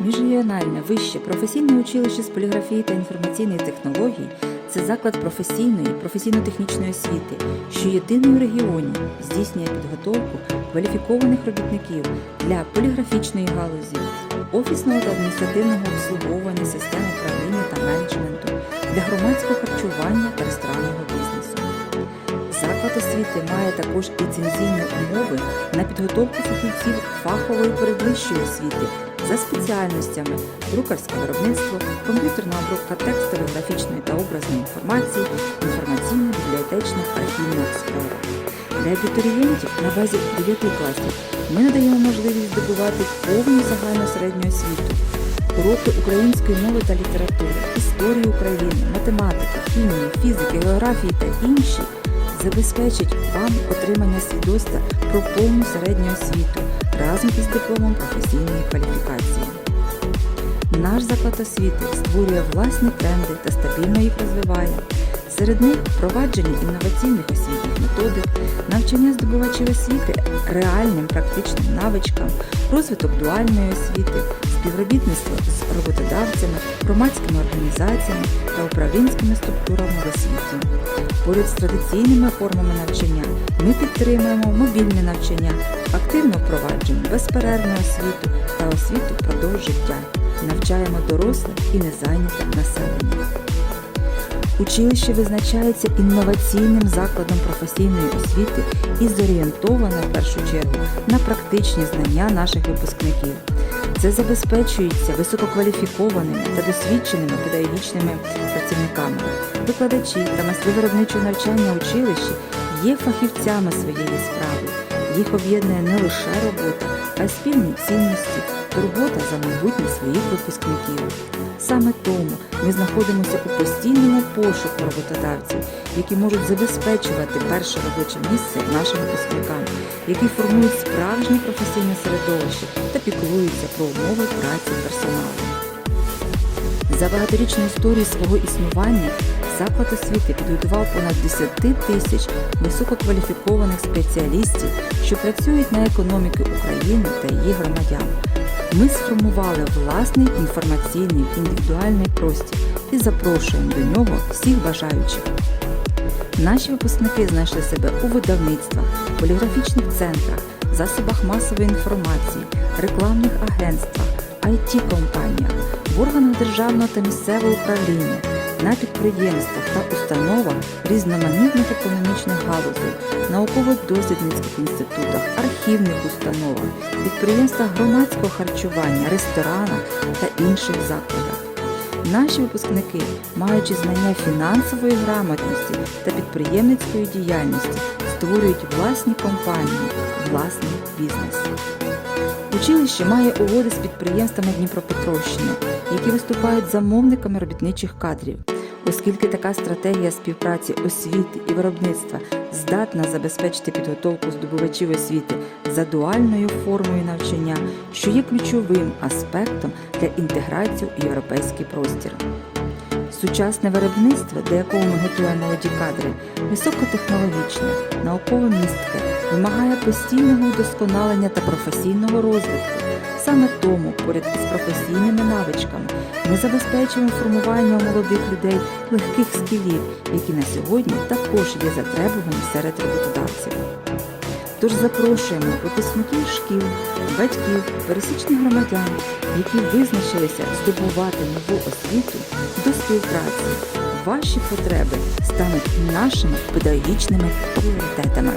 Міжрегіональне вище професійне училище з поліграфії та інформаційних технологій це заклад професійної, професійно-технічної освіти, що єдиний у регіоні здійснює підготовку кваліфікованих робітників для поліграфічної галузі, офісного та адміністративного обслуговування систем управління та менеджменту, для громадського харчування та ресторанного. Заклад освіти має також ліцензійні умови на підготовку фахівців фахової передвищої освіти за спеціальностями друкарське виробництво, комп'ютерна обробка текстової, графічної та образної інформації, інформаційно-бібліотечна архівна справа. Для абітурієнтів на базі 9 класів ми надаємо можливість здобувати повну загальну середню освіту, уроки української мови та літератури, історії України, математики, хімії, фізики, географії та інші забезпечать вам отримання свідоцтва про повну середню освіту разом із дипломом професійної кваліфікації. Наш заклад освіти створює власні тренди та стабільно їх розвиває. Серед них впровадження інноваційних освітніх методик, навчання здобувачів освіти реальним практичним навичкам, розвиток дуальної освіти, співробітництво з роботодавцями, громадськими організаціями та управлінськими структурами в освіті. Поряд з традиційними формами навчання ми підтримуємо мобільне навчання, активно впроваджуємо безперервну освіту та освіту впродовж життя, навчаємо доросле і незайняте населення. Училище визначається інноваційним закладом професійної освіти і зорієнтоване в першу чергу на практичні знання наших випускників. Це забезпечується висококваліфікованими та досвідченими педагогічними працівниками. Викладачі та майстри виробничого навчання училищі є фахівцями своєї справи. Їх об'єднує не лише робота, а й спільні цінності, турбота за майбутнє своїх випускників. Саме тому ми знаходимося у постійному пошуку роботодавців, які можуть забезпечувати перше робоче місце нашим випускникам, які формують справжнє професійне середовище та піклуються про умови праці персоналу. За багаторічну історію свого існування заклад освіти підготував понад 10 тисяч висококваліфікованих спеціалістів, що працюють на економіки України та її громадян. Ми сформували власний інформаційний індивідуальний простір і запрошуємо до нього всіх бажаючих. Наші випускники знайшли себе у видавництвах, поліграфічних центрах, засобах масової інформації, рекламних агентствах, IT-компаніях, в органах державного та місцевого управління, підприємствах та установах різноманітних економічних галузей, науково-дослідницьких інститутах, архівних установах, підприємствах громадського харчування, ресторанах та інших закладах. Наші випускники, маючи знання фінансової грамотності та підприємницької діяльності, створюють власні компанії, власний бізнес. Училище має угоди з підприємствами Дніпропетровщини, які виступають замовниками робітничих кадрів. Оскільки така стратегія співпраці освіти і виробництва здатна забезпечити підготовку здобувачів освіти за дуальною формою навчання, що є ключовим аспектом для інтеграції у європейський простір. Сучасне виробництво, для якого ми готуємо молоді кадри, високотехнологічне, науково-містке, вимагає постійного удосконалення та професійного розвитку. Саме тому, поряд із професійними навичками, ми забезпечуємо формування молодих людей легких скілів, які на сьогодні також є затребувані серед роботодавців. Тож запрошуємо випускників шкіл, батьків, пересічних громадян, які визначилися здобувати нову освіту до співпраці. Ваші потреби стануть нашими педагогічними пріоритетами.